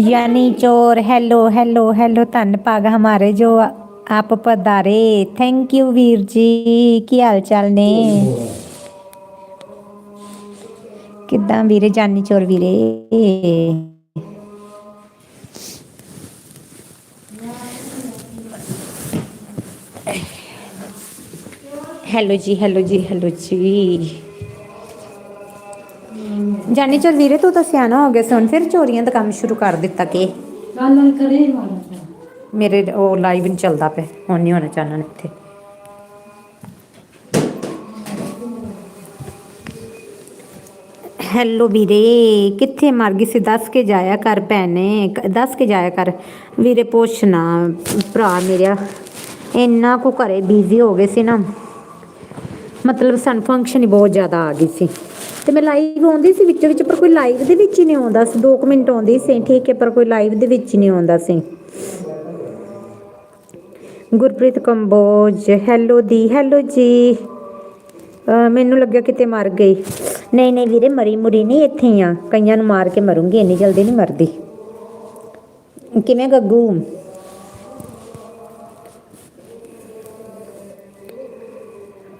यानी चोर hello hello hello धन भाग हमारे जो आप पधारे थैंक यू वीर जी ਕੀ ਹਾਲ ਚਾਲ ਨੇ ਕਿੱਦਾਂ ਵੀਰੇ ਜਾਨੀ ਚੋਰ ਵੀਰੇ ਹੈਲੋ ਜੀ ਹੈਲੋ ਜੀ ਹੈਲੋ ਜੀ। ਜਾਨੀ ਚੋਰ ਵੀਰੇ ਤੂੰ ਤਾਂ ਸਿਆਣਾ ਹੋ ਗਿਆ ਸੀ ਹੁਣ ਫਿਰ ਚੋਰੀਆਂ ਦਾ ਕੰਮ ਸ਼ੁਰੂ ਕਰ ਦਿੱਤਾ ਕਿ। ਕਰੇ ਮੇਰੇ ਉਹ ਲਾਈਵ ਨਹੀਂ ਚੱਲਦਾ ਪਿਆ ਹੁਣ ਨਹੀਂ ਹੋਣਾ ਚਾਨਣ ਇੱਥੇ। ਹੈਲੋ ਵੀਰੇ ਕਿੱਥੇ ਮਰ ਗਈ ਸੀ? ਦੱਸ ਕੇ ਜਾਇਆ ਕਰ ਭੈਣੇ ਦੱਸ ਕੇ ਜਾਇਆ ਕਰ। ਵੀਰੇ ਪੁੱਛਣਾ ਭਰਾ ਮੇਰਾ ਇੰਨਾ ਕੁ ਘਰੇ ਬਿਜ਼ੀ ਹੋ ਗਏ ਸੀ ਨਾ। ਮਤਲਬ ਸਾਨੂੰ ਫੰਕਸ਼ਨ ਹੀ ਬਹੁਤ ਜ਼ਿਆਦਾ ਆ ਗਈ ਸੀ। ਤੇ ਮੈਂ ਲਾਈਵ ਆਉਂਦੀ ਸੀ ਵਿੱਚ ਵਿੱਚ, ਪਰ ਕੋਈ ਲਾਈਵ ਦੇ ਵਿੱਚ ਹੀ ਨਹੀਂ ਆਉਂਦਾ ਸੀ। 2 ਮਿੰਟ ਆਉਂਦੀ ਸੀ, ਠੀਕ ਹੈ, ਪਰ ਕੋਈ ਲਾਈਵ ਦੇ ਵਿੱਚ ਹੀ ਨਹੀਂ ਆਉਂਦਾ ਸੀ। ਗੁਰਪ੍ਰੀਤ ਕੰਬੋਜ ਹੈਲੋ ਦੀ ਹੈਲੋ ਜੀ। ਮੈਨੂੰ ਲੱਗਿਆ ਕਿਤੇ ਮਰ ਗਈ। ਨਹੀਂ ਨਹੀਂ ਵੀਰੇ, ਮਰੀ ਮੁਰੀ ਨਹੀਂ, ਇੱਥੇ ਆ। ਕਈਆਂ ਨੂੰ ਮਾਰ ਕੇ ਮਰੂੰਗੀ, ਇੰਨੀ ਜਲਦੀ ਨਹੀਂ ਮਰਦੀ। ਕਿਵੇਂ ਗੱਗੂ?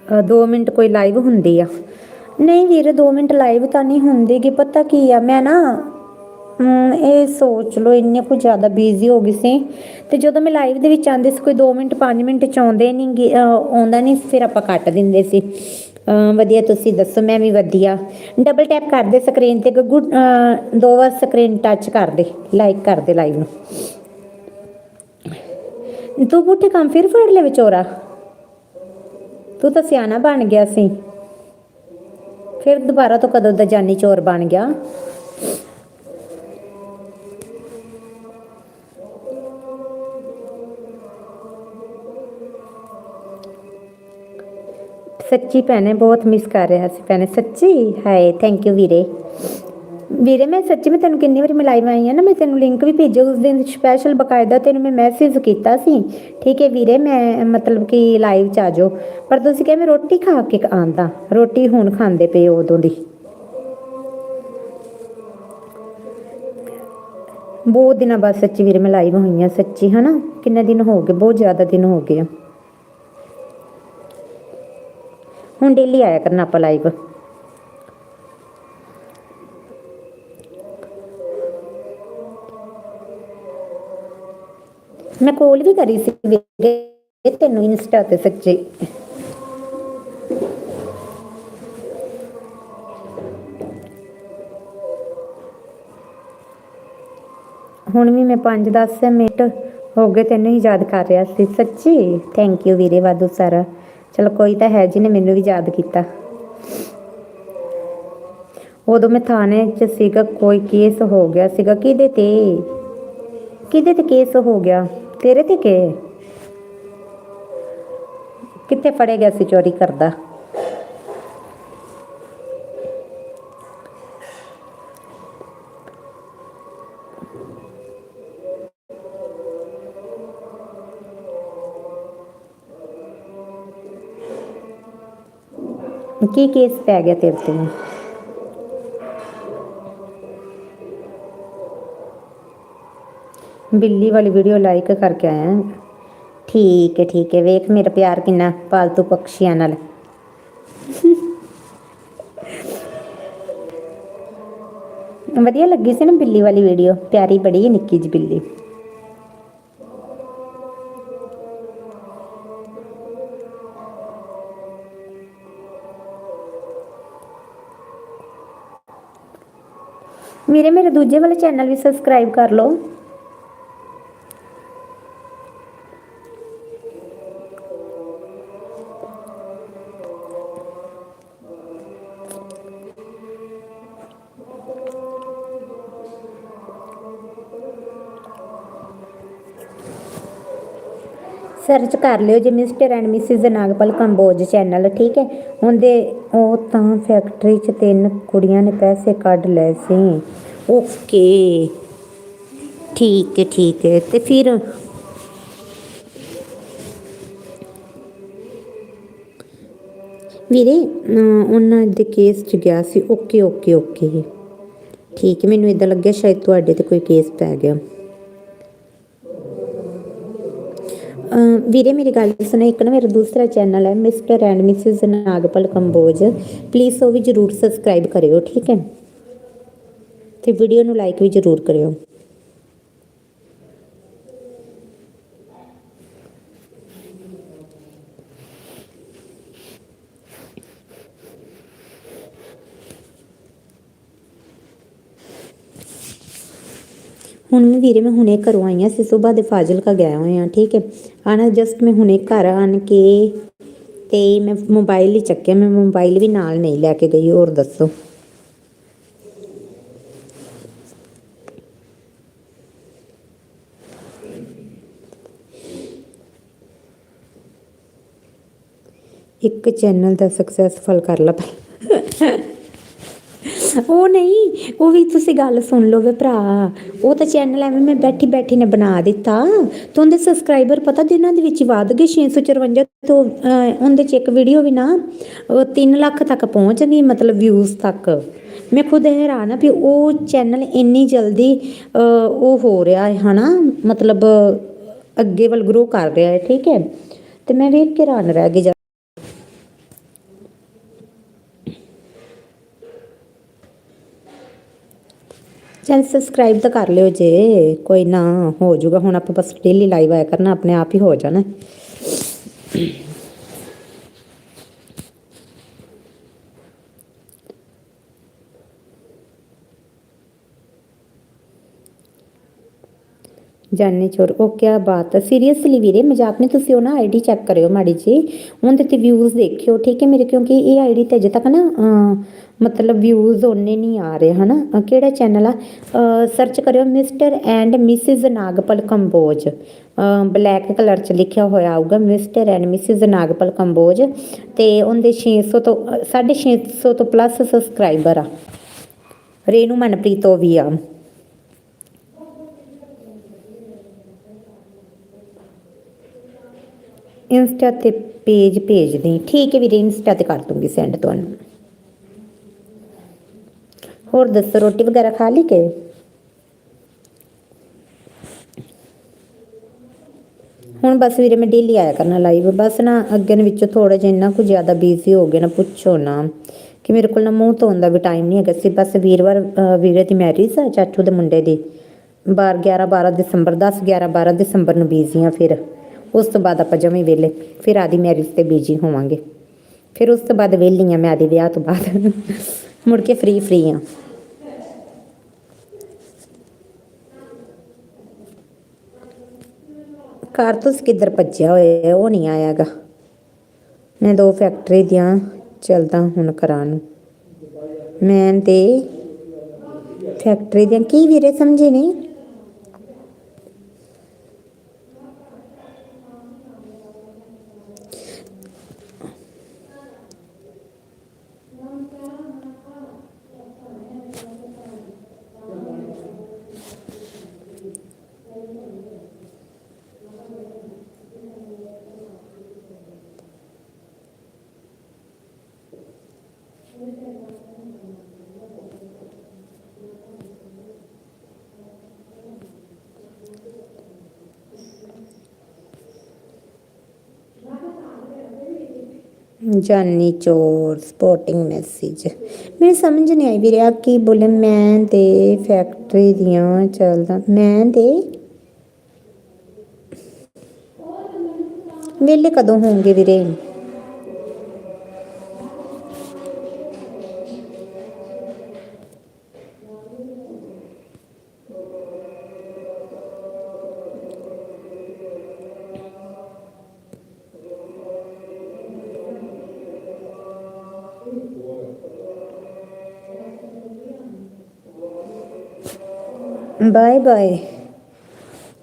ਅ, ਦੋ ਮਿੰਟ ਕੋਈ ਲਾਈਵ ਹੁੰਦੀ ਆ। ਨਹੀਂ ਵੀਰੇ 2 ਮਿੰਟ ਲਾਈਵ ਤਾਂ ਨਹੀਂ ਹੁੰਦੀ ਪਤਾ ਕੀ ਆ ਮੈਂ ਨਾ ਇਹ ਸੋਚ ਲਓ ਇੰਨੇ ਕੁ ਜ਼ਿਆਦਾ ਬਿਜ਼ੀ ਹੋ ਗਈ ਸੀ ਤੇ ਜਦੋਂ ਮੈਂ ਲਾਈਵ ਦੇ ਵਿੱਚ ਆਉਂਦੀ ਸੀ ਕੋਈ 2 ਮਿੰਟ 5 ਮਿੰਟ ਚ ਆਉਂਦੇ ਨਹੀਂ ਆਉਂਦਾ ਨਹੀਂ ਫਿਰ ਆਪਾਂ ਕੱਟ ਦਿੰਦੇ ਸੀ। ਵਧੀਆ ਤੁਸੀਂ ਦੱਸੋ ਮੈਂ ਵੀ ਵਧੀਆ। ਡਬਲ ਟੈਪ ਕਰਦੇ ਸਕਰੀਨ ਤੇ ਗੱਗੂ ਦੋ ਵਾਰ ਸਕਰੀਨ ਟੱਚ ਕਰਦੇ ਲਾਈਕ ਕਰਦੇ ਲਾਈਵ ਨੂੰ। ਤੂੰ ਬੂਠੇ ਕੰਮ ਫਿਰ ਫੜ ਲੈ ਵਿਚੋਰਾ। ਤੂੰ ਤਾਂ ਸਿਆਣਾ ਬਣ ਗਿਆ ਸੀ। ਫਿਰ ਦੁਬਾਰਾ ਤੋਂ ਕਦੋਂ ਦਾ ਜਾਨੀ ਚੋਰ ਬਣ ਗਿਆ? ਸੱਚੀ ਭੈਣੇ, ਬਹੁਤ ਮਿਸ ਕਰ ਰਿਹਾ ਸੀ ਭੈਣੇ। ਸੱਚੀ? ਹਾਏ ਥੈਂਕ ਯੂ ਵੀਰੇ। ਵੀਰੇ, ਮੈਂ ਸੱਚੀ ਮੈਂ ਤੈਨੂੰ ਕਿੰਨੀ ਵਾਰੀ ਮਿਲਾਈ ਆਈ ਆ ਨਾ, ਮੈਂ ਤੈਨੂੰ ਲਿੰਕ ਵੀ ਭੇਜਿਆ ਉਸ ਦਿਨ ਸਪੈਸ਼ਲ ਬਕਾਇਦਾ ਤੈਨੂੰ ਮੈਂ ਮੈਸੇਜ ਕੀਤਾ ਸੀ। ਠੀਕ ਹੈ ਵੀਰੇ, ਮੈਂ ਮਤਲਬ ਕਿ ਲਾਈਵ ਚ ਆ ਜਾਓ। ਪਰ ਤੁਸੀਂ ਕਿਹਾ ਮੈਂ ਰੋਟੀ ਖਾ ਕੇ ਆਂਦਾ ਰੋਟੀ ਹੁਣ ਖਾਂਦੇ ਪਏ ਉਦੋਂ ਦੀ। ਬਹੁਤ ਦਿਨਾਂ ਬਾਅਦ ਸੱਚੀ ਵੀਰੇ ਮੈਂ ਲਾਈਵ ਹੋਈ ਆ, ਸੱਚੀ, ਹਨਾ? ਕਿੰਨੇ ਦਿਨ ਹੋ ਗਏ, ਬਹੁਤ ਜ਼ਿਆਦਾ ਦਿਨ ਹੋ ਗਏ ਹੁਣ ਡੇਲੀ ਆਇਆ ਕਰਨਾ ਆਪਾਂ ਲਾਈਵ ਮੈਂ ਕੋਲ ਵੀ ਕਰੀ ਸੀ ਵੀਰੇ, ਤੈਨੂੰ ਇੰਸਟਾ ਤੇ ਸੱਚੇ। ਹੁਣ ਵੀ ਮੈਂ 5-10 ਮਿੰਟ ਹੋ ਗਏ ਤੈਨੂੰ ਹੀ ਯਾਦ ਕਰ ਰਿਹਾ ਸੀ। ਸੱਚੀ? ਥੈਂਕ ਯੂ ਵੀਰੇ ਵਾਧੂ ਸਾਰਾ ਚਲੋ ਕੋਈ ਤਾਂ ਹੈ ਜਿਹਨੇ ਮੈਨੂੰ ਵੀ ਯਾਦ ਕੀਤਾ। ਉਦੋਂ ਮੈਂ ਥਾਣੇ 'ਚ ਸੀਗਾ, ਕੋਈ ਕੇਸ ਹੋ ਗਿਆ ਸੀਗਾ। ਕਿਹਦੇ ਤੇ? ਕਿਹਦੇ ਤੇ ਕੇਸ ਹੋ ਗਿਆ? ਤੇਰੇ ਤੇ ਕੇ ਕਿੱਥੇ ਫੜਿਆ ਗਿਆ ਸੀ ਚੋਰੀ ਕਰਦਾ? ਕੀ ਕੇਸ ਪੈ ਗਿਆ ਤੇਰੇ ਤੇ? ਬਿੱਲੀ ਵਾਲੀ ਵੀਡੀਓ ਲਾਈਕ ਕਰਕੇ ਆਇਆ ਹਾਂ। ਠੀਕ ਹੈ ਠੀਕ ਹੈ। ਵੇਖ ਮੇਰਾ ਪਿਆਰ ਕਿੰਨਾ ਪਾਲਤੂ ਪੰਛੀਆਂ ਨਾਲ। ਵਧੀਆ ਲੱਗੀ ਸੀ ਨਾ ਬਿੱਲੀ ਵਾਲੀ ਵੀਡੀਓ ਪਿਆਰੀ ਬੜੀ ਹੈ, ਨਿੱਕੀ ਜਿਹੀ ਬਿੱਲੀ। ਮੇਰੇ ਮੇਰੇ ਦੂਜੇ ਵਾਲੇ ਚੈਨਲ ਵੀ ਸਬਸਕ੍ਰਾਈਬ ਕਰ ਲਓ। ਸਰਚ ਕਰ ਲਿਓ ਜੇ mister and missus Nagpal Kamboj channel ਠੀਕ ਹੈ? ਉਹਦੇ ਉਹ ਤਾਂ ਫੈਕਟਰੀ 'ਚ ਤਿੰਨ ਕੁੜੀਆਂ ਨੇ ਪੈਸੇ ਕੱਢ ਲਏ ਸੀ। ਓਕੇ ਠੀਕ ਹੈ ਠੀਕ ਹੈ। ਤੇ ਫਿਰ ਵੀਰੇ ਉਹਨਾਂ ਦੇ ਕੇਸ 'ਚ ਗਿਆ ਸੀ। ਓਕੇ ਓਕੇ ਓਕੇ ਠੀਕ ਮੈਨੂੰ ਇਦਾਂ ਲੱਗਿਆ ਸ਼ਾਇਦ ਤੁਹਾਡੇ ਤੇ ਕੋਈ ਕੇਸ ਪੈ ਗਿਆ। ਵੀਰੇ, ਮੇਰੀ ਗੱਲ ਸੁਣੋ, ਇੱਕ ਨਾ ਮੇਰਾ ਦੂਸਰਾ ਚੈਨਲ ਹੈ mister and Mrs Nagpal Kamboj. Please ਉਹ ਵੀ ਜਰੂਰ ਸਬਸਕ੍ਰਾਈਬ ਕਰਿਓ, ਠੀਕ ਹੈ? ਤੇ ਵੀਡੀਓ ਨੂੰ ਲਾਈਕ ਵੀ ਜਰੂਰ ਕਰਿਓ। ਹੁਣ ਵੀ ਵੀਰੇ, ਮੈਂ ਹੁਣੇ ਘਰੋਂ ਆਈ ਹਾਂ ਅਸੀਂ ਸਵੇਰ ਦੇ ਫਾਜ਼ਿਲਕਾ ਗਏ ਹੋਏ ਹਾਂ ਠੀਕ ਹੈ? ਆਣਾ ਜਸਟ ਮੈਂ ਹੁਣੇ ਘਰ ਆਣ ਕੇ ਤੇ ਮੈਂ ਮੋਬਾਈਲ ਹੀ ਚੱਕਿਆ, ਮੈਂ ਮੋਬਾਈਲ ਵੀ ਨਾਲ ਨਹੀਂ ਲੈ ਕੇ ਗਈ, ਹੋਰ ਦੱਸੋ? ਇੱਕ ਚੈਨਲ ਦਾ ਸਕਸੈਸਫੁਲ ਕਰ ਲਾ ਪਹਿਲਾਂ। ਉਹ ਨਹੀਂ, ਉਹ ਵੀ ਤੁਸੀਂ ਗੱਲ ਸੁਣ ਲਓ ਵੇ ਭਰਾ। ਉਹ ਤਾਂ ਚੈਨਲ ਐਵੇਂ ਮੈਂ ਬੈਠੀ ਬੈਠੀ ਨੇ ਬਣਾ ਦਿੱਤਾ। ਤੇ ਉਹਦੇ ਸਬਸਕ੍ਰਾਈਬਰ ਪਤਾ ਦਿਨਾਂ ਦੇ ਵਿੱਚ ਵੱਧ ਗਏ 654 ਤੋਂ ਉਹਦੇ ਚ ਇੱਕ ਵੀਡੀਓ ਵੀ ਨਾ 3 ਲੱਖ ਤੱਕ ਪਹੁੰਚ ਗਈ, ਮਤਲਬ ਵਿਊਜ਼ ਤੱਕ। ਮੈਂ ਖੁਦ ਹੈਰਾਨ ਆ ਵੀ ਉਹ ਚੈਨਲ ਇੰਨੀ ਜਲਦੀ ਉਹ ਹੋ ਰਿਹਾ ਹੈ, ਹਨਾ? ਮਤਲਬ ਅੱਗੇ ਵੱਲ ਗਰੋ ਕਰ ਰਿਹਾ ਹੈ, ਠੀਕ ਹੈ? ਤੇ ਮੈਂ ਵੇਖ ਕੇ ਹੈਰਾਨ ਰਹਿ ਗਈ ਚੈਨਲ ਸਬਸਕ੍ਰਾਈਬ ਤਾਂ ਕਰ ਲਿਓ ਜੇ, ਕੋਈ ਨਾ, ਹੋ ਜਾਊਗਾ, ਹੁਣ ਆਪਾਂ ਬਸ ਡੇਲੀ ਲਾਈਵ ਆਇਆ ਕਰਨਾ, ਆਪਣੇ ਆਪ ਹੀ ਹੋ ਜਾਣਾ। ਜਾਨਨੇ ਚੋਰ। ਉਹ ਕਿਆ ਬਾਤ ਹੈ ਸੀਰੀਅਸਲੀ ਵੀਰੇ ਮਜ਼ਾਕ ਨਹੀਂ ਤੁਸੀਂ ਉਹ ਨਾ ਆਈਡੀ ਚੈੱਕ ਕਰਿਓ ਮਾੜੀ ਜੀ। ਉਹਦੇ ਤੇ ਵਿਊਜ਼ ਦੇਖਿਓ ਠੀਕ ਹੈ ਮੇਰੇ? ਕਿਉਂਕਿ ਇਹ ਆਈਡੀ ਤੇ ਅਜੇ ਤੱਕ ਨਾ ਮਤਲਬ ਵਿਊਜ਼ ਉਹਨੇ ਨਹੀਂ ਆ ਰਹੇ ਹਨਾ? ਅਹ, ਕਿਹੜਾ ਚੈਨਲ ਆ? ਸਰਚ ਕਰਿਓ mister and Mrs Nagpal Kamboj. Black colour ਚ ਲਿਖਿਆ ਹੋਇਆ ਆਊਗਾ mister and Mrs Nagpal Kamboj. ਤੇ ਉਹਦੇ 600 ਤੋਂ ਅਹ, 650 ਤੋਂ ਪਲੱਸ ਸਬਸਕ੍ਰਾਈਬਰ ਆ। ਰੇਨੂ ਮਨਪ੍ਰੀਤ ਉਹ ਵੀ ਆ। ਇੰਸਟਾ ਤੇ ਪੇਜ ਭੇਜ ਦੇ ਠੀਕ ਹੈ ਵੀਰੇ ਇੰਸਟਾ ਤੇ ਕਰ ਦੂੰਗੀ ਸੈਂਡ ਤੁਹਾਨੂੰ। ਹੋਰ ਦੱਸੋ, ਰੋਟੀ ਵਗੈਰਾ ਖਾ ਲਈ ਕੇ? ਹੁਣ ਬਸ ਵੀਰੇ ਮੈਂ ਡੇਲੀ ਆਇਆ ਕਰਨਾ ਲਾਈਵ ਬਸ ਨਾ ਅੱਗੇ ਵਿੱਚੋਂ ਥੋੜਾ ਜਿਹਾ ਇੰਨਾ ਕੁ ਜ਼ਿਆਦਾ ਬਿਜ਼ੀ ਹੋ ਗਏ ਨਾ, ਪੁੱਛੋ ਨਾ, ਕਿ ਮੇਰੇ ਕੋਲ ਨਾ ਮੂੰਹ ਧੋਣ ਦਾ ਵੀ ਟਾਈਮ ਨਹੀਂ ਹੈਗਾ ਸੀ। ਬਸ ਵੀਰਵਾਰ ਵੀਰੇ ਦੀ ਮੈਰਿਜ ਆ, ਚਾਚੂ ਦੇ ਮੁੰਡੇ ਦੀ। 12 11 12 ਦਸੰਬਰ 10 11 12 ਦਸੰਬਰ ਨੂੰ ਬਿਜ਼ੀ ਆ ਫਿਰ। ਉਸ ਤੋਂ ਬਾਅਦ ਆਪਾਂ ਜਮੇ ਵੇਲੇ ਫਿਰ ਆਦੀ ਮੈਰਿਜ ਤੇ ਬਿਜ਼ੀ ਹੋਵਾਂਗੇ। ਫਿਰ ਉਸ ਤੋਂ ਬਾਅਦ ਵਿਹਲੀ ਆ ਮੈਂ ਆਦੀ ਵਿਆਹ ਤੋਂ ਬਾਅਦ। ਮੁੜ ਕੇ ਫ੍ਰੀ ਫ੍ਰੀ ਆ। ਕਾਰਤੂਸ ਕਿੱਧਰ ਭੱਜਿਆ ਹੋਇਆ ਹੈ, ਉਹ ਨਹੀਂ ਆਇਆਗਾ। ਮੈਂ ਦੋ ਫੈਕਟਰੀ ਦੀਆਂ ਚਲਦਾ ਹੁਣ ਕਰਾਂ ਨੂੰ। ਮੈਂ ਤੇ ਫੈਕਟਰੀ ਦੀਆਂ ਕੀ ਵੀਰੇ ਸਮਝੇ ਨਹੀਂ ਜਾਨੀ ਚੋਰ ਸਪੋਰਟਿੰਗ ਮੈਸੇਜ ਮੈਨੂੰ ਸਮਝ ਨਹੀਂ ਆਈ ਵੀਰੇ ਆ ਕੀ ਬੋਲੇ, ਮੈਂ ਤੇ ਫੈਕਟਰੀ ਦੀਆਂ ਚੱਲਦਾ, ਮੈਂ ਤੇ ਵੇਲੇ ਕਦੋਂ ਹੋਣਗੇ ਵੀਰੇ? Bye bye.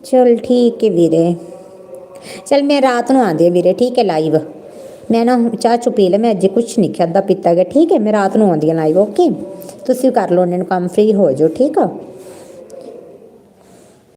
ਚਲ ਠੀਕ ਹੈ ਵੀਰੇ। ਚਲ ਮੈਂ ਰਾਤ ਨੂੰ ਆਂਦੀ ਹਾਂ ਵੀਰੇ, ਠੀਕ ਹੈ ਲਾਈਵ ਮੈਂ ਨਾ ਚਾਹ ਚੁ ਪੀ ਲੈ, ਮੈਂ ਅੱਜ ਕੁਝ ਨਹੀਂ ਖਾਦਾ ਪੀਤਾ ਗਿਆ। ਠੀਕ ਹੈ ਮੈਂ ਰਾਤ ਨੂੰ ਆਉਂਦੀ ਹਾਂ ਲਾਈਵ ਓਕੇ ਤੁਸੀਂ ਕਰ ਲਓ, ਉਹਨਾਂ ਨੂੰ ਕੰਮ ਫ੍ਰੀ ਹੋ ਜਾਓ, ਠੀਕ ਆ?